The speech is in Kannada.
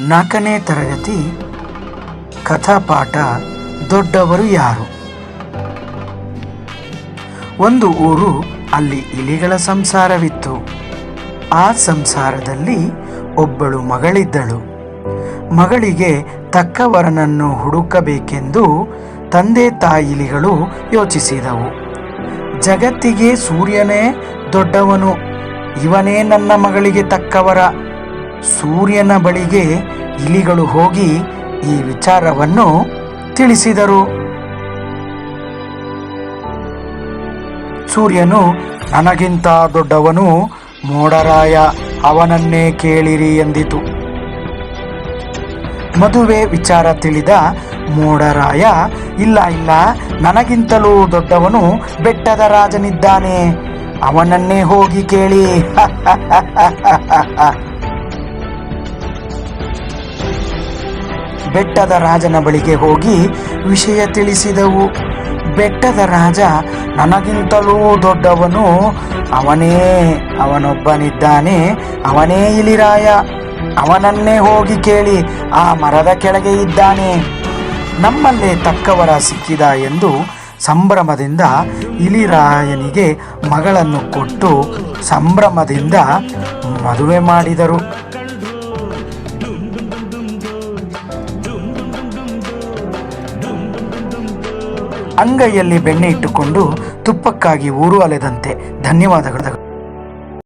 ನಾಲ್ಕನೇ ತರಗತಿ ಕಥಾಪಾಠ ದೊಡ್ಡವರು ಯಾರು? ಒಂದು ಊರು ಅಲ್ಲಿ ಇಲಿಗಳ ಸಂಸಾರವಿತ್ತು. ಆ ಸಂಸಾರದಲ್ಲಿ ಒಬ್ಬಳು ಮಗಳಿದ್ದಳು. ಮಗಳಿಗೆ ತಕ್ಕವರನನ್ನು ಹುಡುಕಬೇಕೆಂದು ತಂದೆ ತಾಯಿಲಿಗಳು ಯೋಚಿಸಿದವು. ಜಗತ್ತಿಗೆ ಸೂರ್ಯನೇ ದೊಡ್ಡವನು, ಇವನೇ ನನ್ನ ಮಗಳಿಗೆ ತಕ್ಕವರ. ಸೂರ್ಯನ ಬಳಿಗೆ ಇಲಿಗಳು ಹೋಗಿ ಈ ವಿಚಾರವನ್ನು ತಿಳಿಸಿದರು. ಸೂರ್ಯನು, ನನಗಿಂತ ದೊಡ್ಡವನು ಮೋಡರಾಯ, ಅವನನ್ನೇ ಕೇಳಿರಿ ಎಂದಿತು. ಮದುವೆ ವಿಚಾರ ತಿಳಿದ ಮೋಡರಾಯ, ಇಲ್ಲ ಇಲ್ಲ, ನನಗಿಂತಲೂ ದೊಡ್ಡವನು ಬೆಟ್ಟದ ರಾಜನಿದ್ದಾನೆ, ಅವನನ್ನೇ ಹೋಗಿ ಕೇಳಿ. ಬೆಟ್ಟದ ರಾಜನ ಬಳಿಗೆ ಹೋಗಿ ವಿಷಯ ತಿಳಿಸಿದವು. ಬೆಟ್ಟದ ರಾಜ, ನನಗಿಂತಲೂ ದೊಡ್ಡವನು ಅವನೇ, ಅವನೊಬ್ಬನಿದ್ದಾನೆ, ಅವನೇ ಇಲಿರಾಯ, ಅವನನ್ನೇ ಹೋಗಿ ಕೇಳಿ, ಆ ಮರದ ಕೆಳಗೆ ಇದ್ದಾನೆ. ನಮ್ಮಲ್ಲೇ ತಕ್ಕವರ ಸಿಕ್ಕಿದ ಎಂದು ಸಂಭ್ರಮದಿಂದ ಇಲಿರಾಯನಿಗೆ ಮಗಳನ್ನು ಕೊಟ್ಟು ಸಂಭ್ರಮದಿಂದ ಮದುವೆ ಮಾಡಿದರು. ಅಂಗೈಯಲ್ಲಿ ಬೆಣ್ಣೆ ಇಟ್ಟುಕೊಂಡು ತುಪ್ಪಕ್ಕಾಗಿ ಊರು ಅಲೆದಂತೆ. ಧನ್ಯವಾದಗಳು.